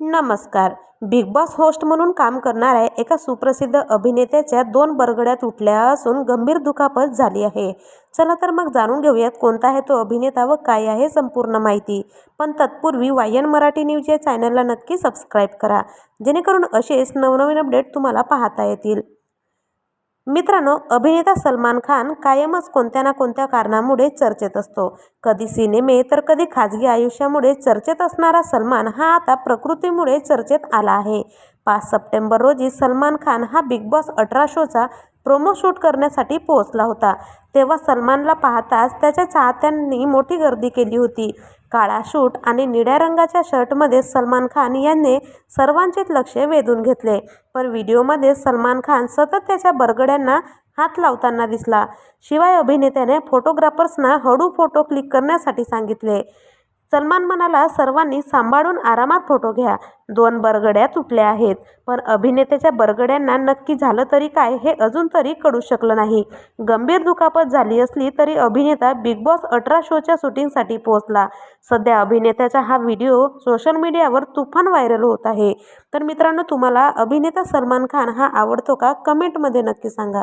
नमस्कार. Big boss host म्हणून काम करणाऱ्या एका सुप्रसिद्ध अभिनेत्याच्या दोन बरगड्या तुटल्या असून गंभीर दुखापत झाली आहे. चला तर मग जाणून घेऊयात कोणता आहे तो अभिनेता व काय आहे संपूर्ण माहिती. पण तत्पूर्वी वायन मराठी न्यूज या चॅनलला नक्की सबस्क्राईब करा. जेणेकरून असेच नवनवीन अपडेट तुम्हाला पाहता येतील. मित्रांनो अभिनेता सलमान खान कायमच कोणत्या ना कोणत्या कारणामुळे चर्चेत असतो. कधी सिनेमे तर कधी खाजगी आयुष्यामुळे चर्चेत असणारा सलमान हा आता प्रकृतीमुळे चर्चेत आला आहे. पाच सप्टेंबर रोजी सलमान खान हा बिग बॉस अठरा शोचा प्रोमो शूट करण्यासाठी पोहोचला होता. तेव्हा सलमानला पाहताच त्याच्या चाहत्यांनी मोठी गर्दी केली होती. काळा शूट आणि निळ्या रंगाच्या शर्टमध्ये सलमान खान यांनी सर्वांचेच लक्ष वेधून घेतले. पण व्हिडिओमध्ये सलमान खान सतत त्याच्या बरगड्यांना हात लावताना दिसला. शिवाय अभिनेत्याने फोटोग्राफर्सना हळू फोटो क्लिक करण्यासाठी सांगितले. सलमान म्हणाला सर्वांनी सांभाळून आरामात फोटो घ्या. दोन बरगड्या तुटल्या आहेत. पण अभिनेत्याच्या बरगड्यांना नक्की झालं तरी काय हे अजून तरी कळू शकलं नाही. गंभीर दुखापत झाली असली तरी अभिनेता बिग बॉस अठरा शोच्या शूटिंगसाठी पोहोचला. सध्या अभिनेत्याचा हा व्हिडिओ सोशल मीडियावर तुफान व्हायरल होत आहे. तर मित्रांनो तुम्हाला अभिनेता सलमान खान हा आवडतो का? कमेंटमध्ये नक्की सांगा.